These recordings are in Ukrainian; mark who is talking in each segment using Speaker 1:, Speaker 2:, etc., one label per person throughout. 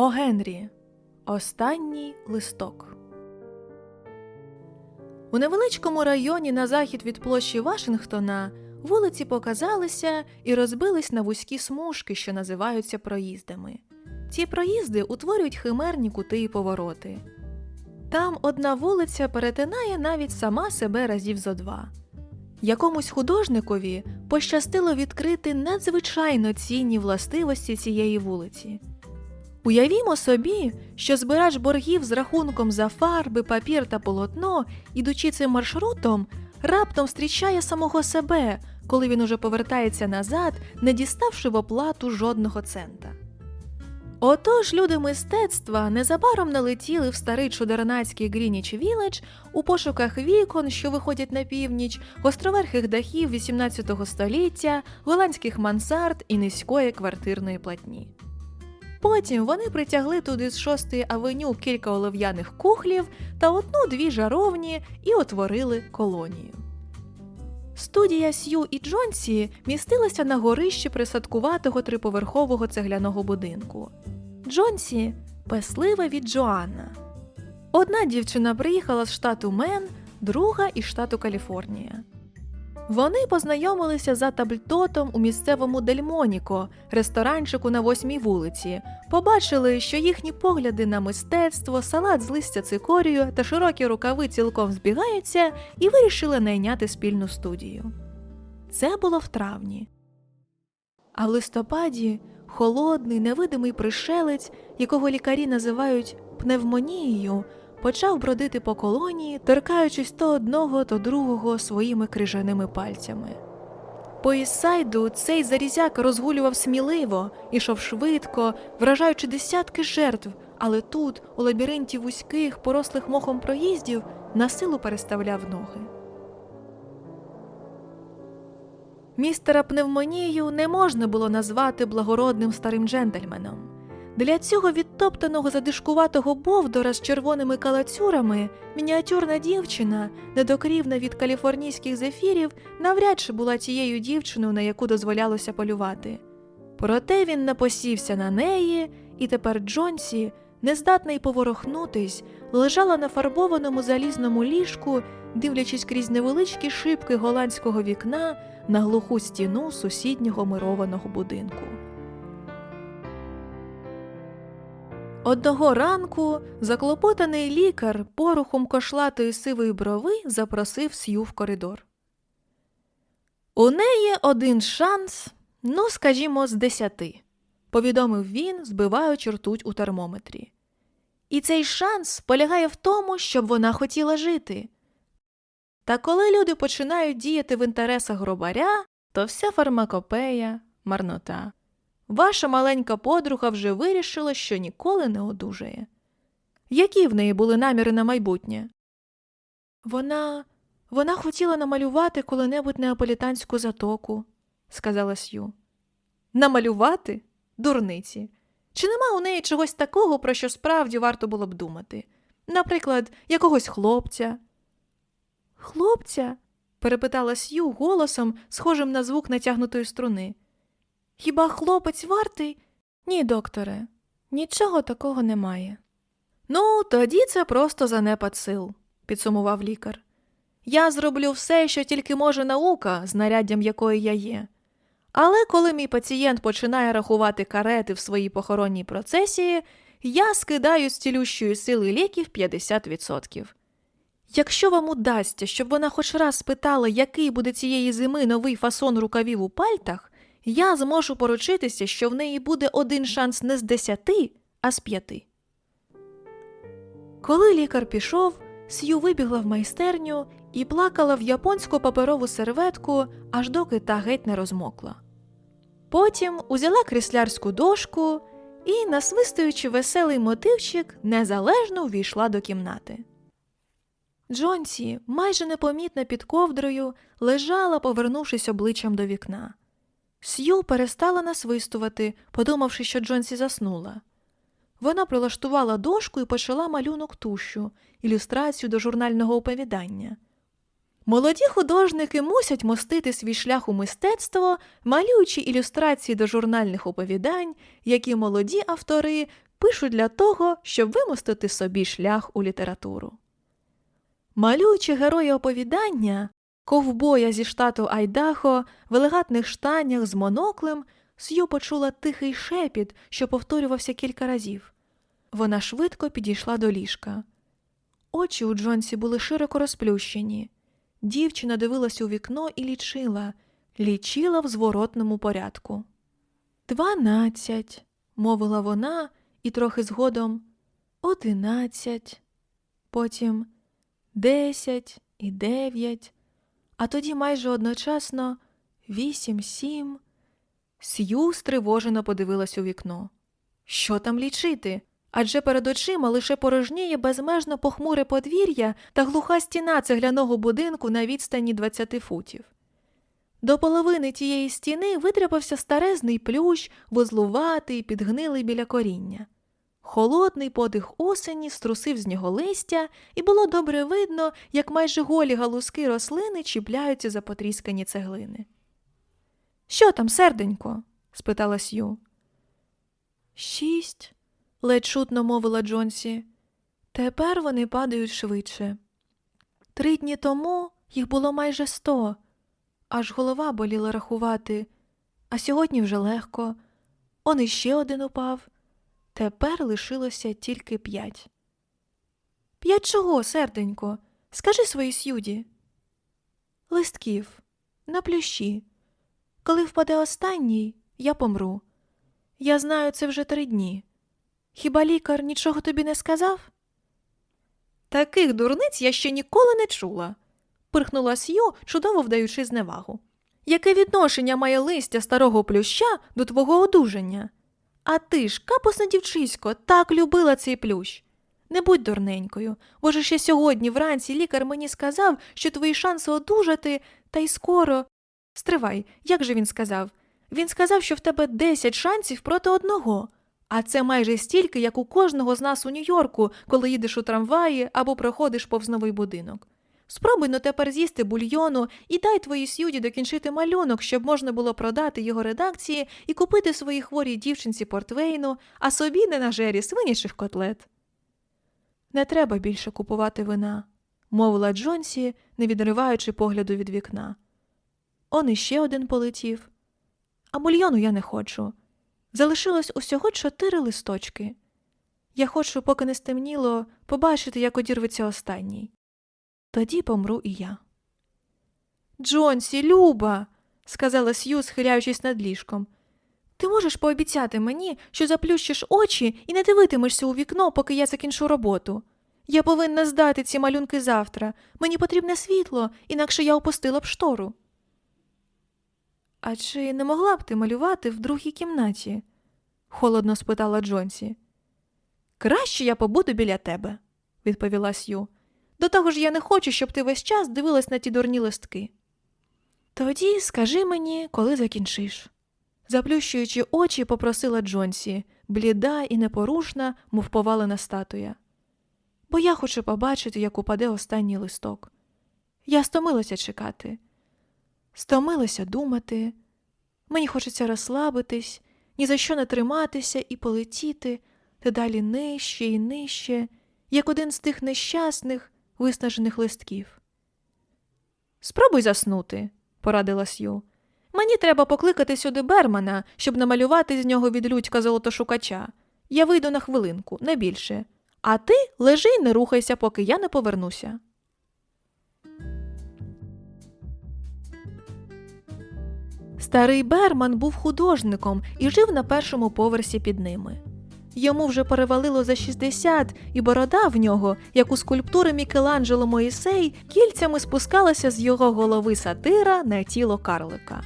Speaker 1: О Генрі. Останній листок. У невеличкому районі на захід від площі Вашингтона вулиці показалися і розбились на вузькі смужки, що називаються проїздами. Ці проїзди утворюють химерні кути і повороти. Там одна вулиця перетинає навіть сама себе разів зо два. Якомусь художникові пощастило відкрити надзвичайно цінні властивості цієї вулиці. Уявімо собі, що збирач боргів з рахунком за фарби, папір та полотно, ідучи цим маршрутом, раптом зустрічає самого себе, коли він уже повертається назад, не діставши в оплату жодного цента. Отож люди мистецтва незабаром налетіли в старий чудернацький Грініч Віледж у пошуках вікон, що виходять на північ, гостроверхих дахів XVIII століття, голландських мансард і низької квартирної платні. Потім вони притягли туди з шостої авеню кілька олив'яних кухлів та одну-дві жаровні і отворили колонію. Студія Сью і Джонсі містилася на горищі присадкуватого триповерхового цегляного будинку. Джонсі песлива від Джоанна. Одна дівчина приїхала з штату Мен, друга із штату Каліфорнія. Вони познайомилися за табльтотом у місцевому Дельмоніко, ресторанчику на восьмій вулиці, побачили, що їхні погляди на мистецтво, салат з листя цикорію та широкі рукави цілком збігаються і вирішили найняти спільну студію. Це було в травні. А в листопаді холодний, невидимий пришелець, якого лікарі називають пневмонією, почав бродити по колонії, торкаючись то одного, то другого своїми крижаними пальцями. По Іссайду цей зарізяк розгулював сміливо, ішов швидко, вражаючи десятки жертв, але тут, у лабіринті вузьких, порослих мохом проїздів, на силу переставляв ноги. Містера пневмонію не можна було назвати благородним старим джентльменом. Для цього відтоптаного задишкуватого бовдора з червоними калацюрами мініатюрна дівчина, недокрівна від каліфорнійських зефірів, навряд чи була тією дівчиною, на яку дозволялося полювати. Проте він напосівся на неї, і тепер Джонсі, нездатний поворохнутись, лежала на фарбованому залізному ліжку, дивлячись крізь невеличкі шибки голландського вікна на глуху стіну сусіднього мированого будинку. Одного ранку заклопотаний лікар порухом кошлатої сивої брови запросив Сью в коридор. У неї один шанс, ну, скажімо, з десяти, повідомив він, збиваючи ртуть у термометрі. І цей шанс полягає в тому, щоб вона хотіла жити. Та коли люди починають діяти в інтересах гробаря, то вся фармакопея марнота. Ваша маленька подруга вже вирішила, що ніколи не одужає. Які в неї були наміри на майбутнє? Вона вона хотіла намалювати коли-небудь неаполітанську затоку, сказала Сью. Намалювати? Дурниці. Чи нема у неї чогось такого, про що справді варто було б думати? Наприклад, якогось хлопця? Хлопця? перепитала Сью голосом, схожим на звук натягнутої струни. Хіба хлопець вартий? Ні, докторе, нічого такого немає. Ну, тоді це просто занепад сил, підсумував лікар. Я зроблю все, що тільки може наука, знаряддям якої я є. Але коли мій пацієнт починає рахувати карети в своїй похоронній процесії, я скидаю з цілющої сили ліків 50%. Якщо вам удасться, щоб вона хоч раз спитала, який буде цієї зими новий фасон рукавів у пальтах, я зможу поручитися, що в неї буде один шанс не з десяти, а з п'яти. Коли лікар пішов, Сью вибігла в майстерню і плакала в японську паперову серветку, аж доки та геть не розмокла. Потім узяла кріслярську дошку і, насвистуючи веселий мотивчик, незалежно увійшла до кімнати. Джонсі, майже непомітна під ковдрою, лежала, повернувшись обличчям до вікна. Сью перестала насвистувати, подумавши, що Джонсі заснула. Вона прилаштувала дошку і почала малюнок тущу, ілюстрацію до журнального оповідання. Молоді художники мусять мостити свій шлях у мистецтво, малюючи ілюстрації до журнальних оповідань, які молоді автори пишуть для того, щоб вимостити собі шлях у літературу. Малюючи героя оповідання, ковбоя зі штату Айдахо в елегантних штанях з моноклем, Сью почула тихий шепіт, що повторювався кілька разів. Вона швидко підійшла до ліжка. Очі у Джонсі були широко розплющені. Дівчина дивилась у вікно і лічила, лічила в зворотному порядку. Дванадцять, мовила вона, і трохи згодом одинадцять, потім десять і дев'ять, а тоді майже одночасно вісім, сім. Сью стривожено подивилась у вікно. Що там лічити? Адже перед очима лише порожніє безмежно похмуре подвір'я та глуха стіна цегляного будинку на відстані 20 футів. До половини тієї стіни видряпався старезний плющ, вузлуватий, підгнилий біля коріння. Холодний подих осені струсив з нього листя, і було добре видно, як майже голі галузки рослини чіпляються за потріскані цеглини. Що там, серденько? спитала Сью. Шість, ледь чутно мовила Джонсі. Тепер вони падають швидше. Три дні тому їх було майже сто, аж голова боліла рахувати, а сьогодні вже легко. Он іще один упав. Тепер лишилося тільки п'ять. П'ять чого, серденько? Скажи своїй сюді. Листків, на плющі. Коли впаде останній, я помру. Я знаю це вже три дні. Хіба лікар нічого тобі не сказав? Таких дурниць я ще ніколи не чула, пирхнула Сью, чудово вдаючи зневагу. Яке відношення має листя старого плюща до твого одужання? А ти ж, капусне дівчисько, так любила цей плющ. Не будь дурненькою, бо ж ще сьогодні вранці лікар мені сказав, що твої шанси одужати, та й скоро. Стривай, як же він сказав? Він сказав, що в тебе 10 шансів проти одного. А це майже стільки, як у кожного з нас у Нью-Йорку, коли їдеш у трамваї або проходиш повз новий будинок. Спробуй но тепер з'їсти бульйону і дай твоїй сюді докінчити малюнок, щоб можна було продати його редакції і купити своїй хворій дівчинці портвейну, а собі не на жері свинячих котлет. Не треба більше купувати вина, мовила Джонсі, не відриваючи погляду від вікна. Он іще один полетів. А бульйону я не хочу. Залишилось усього чотири листочки. Я хочу, поки не стемніло, побачити, як одірветься останній. Тоді помру і я. Джонсі, Люба, сказала Сью, схиляючись над ліжком. Ти можеш пообіцяти мені, що заплющиш очі і не дивитимешся у вікно, поки я закінчу роботу. Я повинна здати ці малюнки завтра. Мені потрібне світло, інакше я опустила б штору. А чи не могла б ти малювати в другій кімнаті? холодно спитала Джонсі. Краще я побуду біля тебе, відповіла Сью. До того ж я не хочу, щоб ти весь час дивилась на ті дурні листки. Тоді скажи мені, коли закінчиш. Заплющуючи очі, попросила Джонсі, бліда і непорушна, мов повалена статуя. Бо я хочу побачити, як упаде останній листок. Я стомилася чекати, стомилася думати. Мені хочеться розслабитись, ні за що не триматися і полетіти, дедалі нижче і нижче, як один з тих нещасних, виснажених листків. Спробуй заснути, порадила Сью. Мені треба покликати сюди Бермана, щоб намалювати з нього відлюдька золотошукача. Я вийду на хвилинку, не більше. А ти лежи й не рухайся, поки я не повернуся. Старий Берман був художником і жив на першому поверсі під ними. Йому вже перевалило за 60, і борода в нього, як у скульптури Мікеланджело Моїсей, кільцями спускалася з його голови сатира на тіло карлика.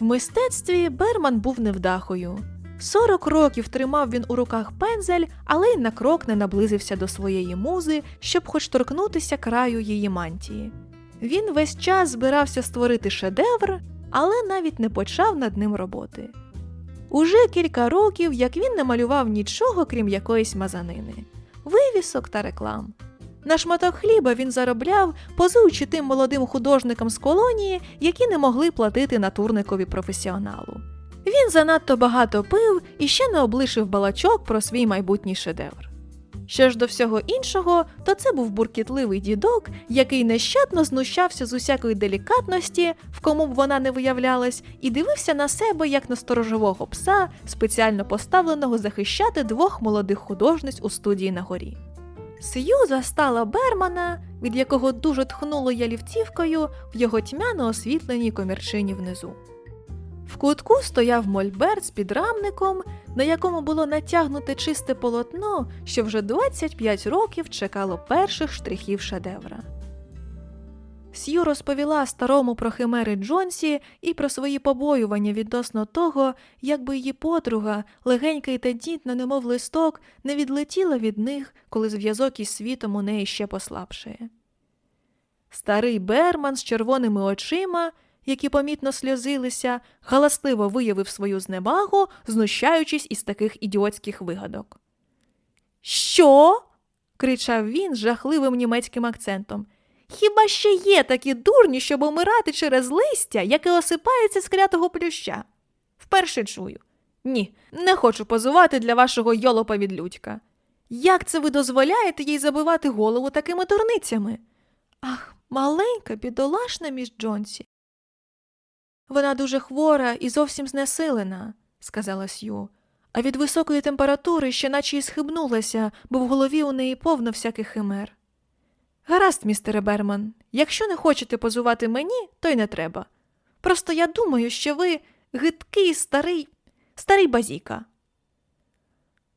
Speaker 1: В мистецтві Берман був невдахою. 40 років тримав він у руках пензель, але й на крок не наблизився до своєї музи, щоб хоч торкнутися краю її мантії. Він весь час збирався створити шедевр, але навіть не почав над ним роботи. Уже кілька років, як він не малював нічого, крім якоїсь мазанини, вивісок та реклам. На шматок хліба він заробляв, позуючи тим молодим художникам з колонії, які не могли платити натурникові професіоналу. Він занадто багато пив і ще не облишив балачок про свій майбутній шедевр. Що ж до всього іншого, то це був буркітливий дідок, який нещадно знущався з усякої делікатності, в кому б вона не виявлялась, і дивився на себе як на сторожового пса, спеціально поставленого захищати двох молодих художниць у студії на горі. Сью застала Бермана, від якого дуже тхнуло ялівцівкою в його тьмяно освітленій комірчині внизу. В кутку стояв мольберт з підрамником, на якому було натягнуте чисте полотно, що вже 25 років чекало перших штрихів шедевра. Сью розповіла старому про химери Джонсі і про свої побоювання відносно того, якби її подруга, легенька й тендітна, немов листок, не відлетіла від них, коли зв'язок із світом у неї ще послабшає. Старий Берман з червоними очима, які помітно сльозилися, галасливо виявив свою зневагу, знущаючись із таких ідіотських вигадок. Що? кричав він з жахливим німецьким акцентом. Хіба ще є такі дурні, щоб умирати через листя, яке осипається з клятого плюща? Вперше чую. Ні, не хочу позувати для вашого йолопа від людька. Як це ви дозволяєте їй забивати голову такими дурницями? Ах, маленька, бідолашна між Джонсі. Вона дуже хвора і зовсім знесилена, сказала Сью, а від високої температури ще наче й схибнулася, бо в голові у неї повно всяких химер. Гаразд, містере Берман, якщо не хочете позувати мені, то й не треба. Просто я думаю, що ви гидкий старий, старий базіка.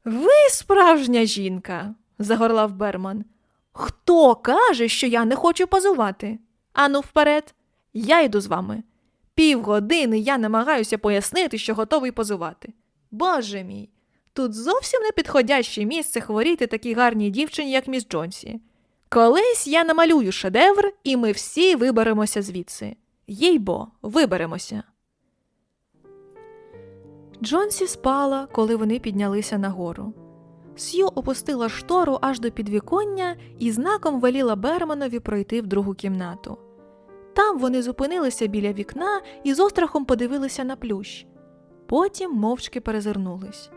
Speaker 1: Ви справжня жінка, загорлав Берман. Хто каже, що я не хочу позувати? Ану, вперед, я йду з вами. Півгодини я намагаюся пояснити, що готовий позувати. Боже мій, тут зовсім не підходяще місце хворіти такій гарній дівчині, як міс Джонсі. Колись я намалюю шедевр, і ми всі виберемося звідси. Їй бо, виберемося. Джонсі спала, коли вони піднялися нагору. Сью опустила штору аж до підвіконня і знаком веліла Берманові пройти в другу кімнату. Там вони зупинилися біля вікна і з острахом подивилися на плющ. Потім мовчки перезирнулись.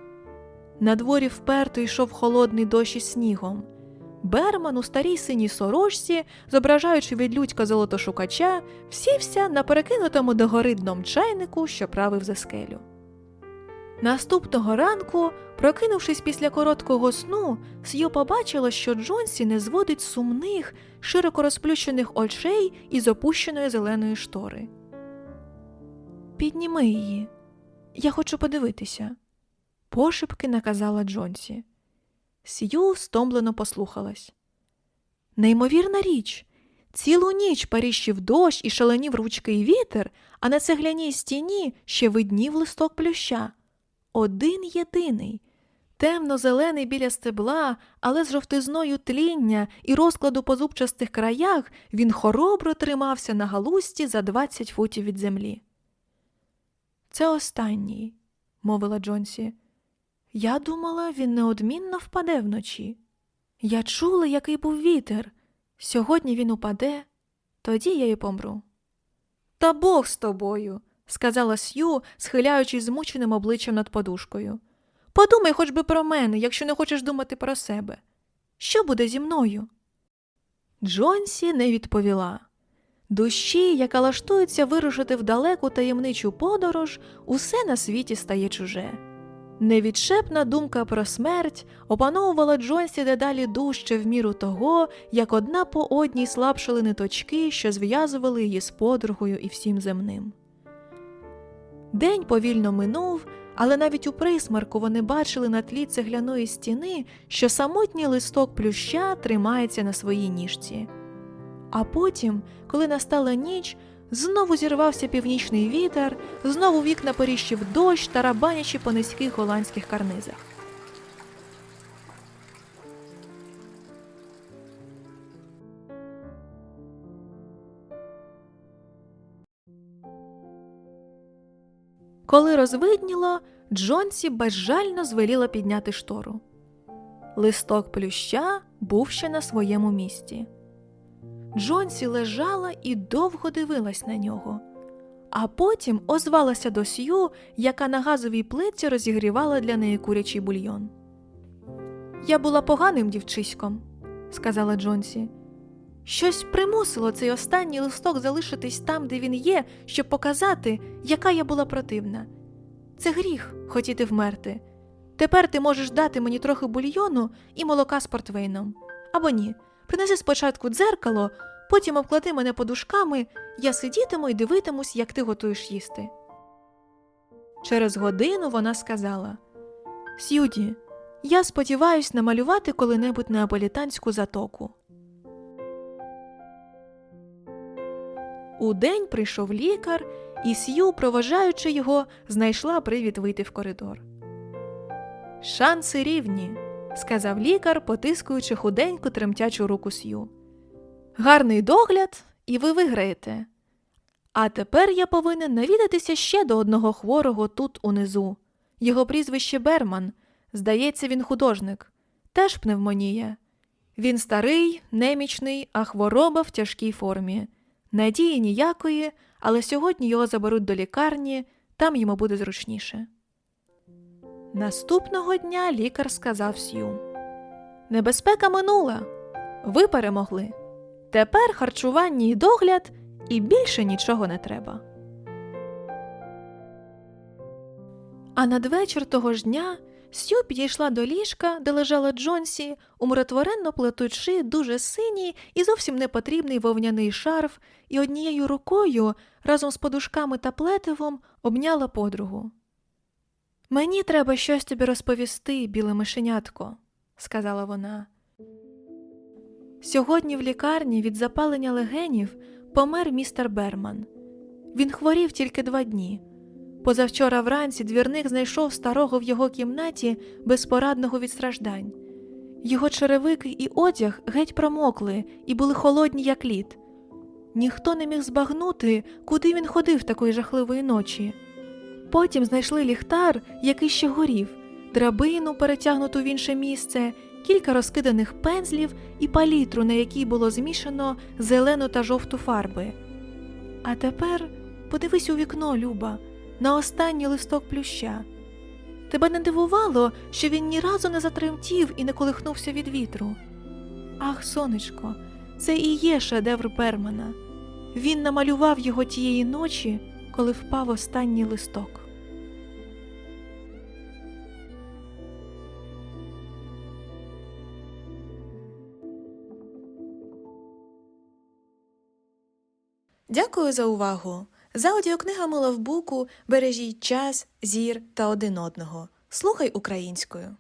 Speaker 1: На дворі вперто йшов холодний дощ із снігом. Берман у старій синій сорочці, зображаючи від людька золотошукача, сівся на перекинутому догори дном чайнику, що правив за скелю. Наступного ранку, прокинувшись після короткого сну, Сью побачила, що Джонсі не зводить сумних, широко розплющених очей із опущеної зеленої штори. Підніми її, я хочу подивитися, пошепки наказала Джонсі. Сью стомлено послухалась. Неймовірна річ. Цілу ніч паріщив дощ і шаленів ручки й вітер, а на цегляній стіні ще виднів листок плюща. Один єдиний, темно-зелений біля стебла, але з жовтизною тління і розкладу по зубчастих краях він хоробро тримався на галусті за двадцять футів від землі. Це останній, мовила Джонсі. Я думала, він неодмінно впаде вночі. Я чула, який був вітер. Сьогодні він упаде, тоді я й помру. Та Бог з тобою, сказала Сью, схиляючись змученим обличчям над подушкою. Подумай хоч би про мене, якщо не хочеш думати про себе. Що буде зі мною? Джонсі не відповіла. Душі, яка лаштується вирушити в далеку таємничу подорож, усе на світі стає чуже. Невідшепна думка про смерть опановувала Джонсі дедалі дужче в міру того, як одна по одній слабшали ниточки, що зв'язували її з подругою і всім земним. День повільно минув, але навіть у присмарку вони бачили на тлі цегляної стіни, що самотній листок плюща тримається на своїй ніжці. А потім, коли настала ніч, Знову зірвався північний вітер, знову вікна поріщив дощ, тарабанячи по низьких голландських карнизах. Коли розвидніло, Джонсі безжально звеліла підняти штору. Листок плюща був ще на своєму місці. Джонсі лежала і довго дивилась на нього. а потім озвалася до Сью, яка на газовій плитці розігрівала для неї курячий бульйон. Я була поганим дівчиськом, сказала Джонсі. Щось примусило цей останній листок залишитись там, де він є, щоб показати, яка я була противна. Це гріх хотіти вмерти. Тепер ти можеш дати мені трохи бульйону і молока з портвейном. Або ні, принеси спочатку дзеркало, потім обклади мене подушками, я сидітиму і дивитимусь, як ти готуєш їсти. Через годину вона сказала Сюді, я сподіваюсь намалювати коли-небудь неаполітанську затоку. Удень прийшов лікар, і Сью, проважаючи його, знайшла привід вийти в коридор. Шанси рівні, сказав лікар, потискуючи худеньку тремтячу руку Сью. Гарний догляд, і ви виграєте. А тепер я повинен навідатися ще до одного хворого тут унизу. Його прізвище Берман. Здається, він художник. Теж пневмонія. Він старий, немічний, а хвороба в тяжкій формі. Надії ніякої, але сьогодні його заберуть до лікарні, там йому буде зручніше. Наступного дня лікар сказав Сью. Небезпека минула. Ви перемогли. Тепер харчування і догляд, і більше нічого не треба. А надвечір того ж дня Сью підійшла до ліжка, де лежала Джонсі, умиротворенно плетучи дуже синій і зовсім непотрібний вовняний шарф, і однією рукою разом з подушками та плетивом обняла подругу. Мені треба щось тобі розповісти, біле мишенятко, сказала вона. Сьогодні в лікарні від запалення легенів помер містер Берман. Він хворів тільки два дні. Позавчора вранці двірник знайшов старого в його кімнаті безпорадного від страждань. Його черевики і одяг геть промокли і були холодні, як лід. Ніхто не міг збагнути, куди він ходив такої жахливої ночі. Потім знайшли ліхтар, який ще горів, драбину, перетягнуту в інше місце, кілька розкиданих пензлів і палітру, на якій було змішано зелену та жовту фарби. А тепер подивись у вікно, Люба, на останній листок плюща. Тебе не дивувало, що він ні разу не затремтів і не колихнувся від вітру. Ах, сонечко, це і є шедевр Бермана. Він намалював його тієї ночі, коли впав останній листок. Дякую за увагу. За аудіокнигами Лавбуку бережіть час, зір та один одного. Слухай українською.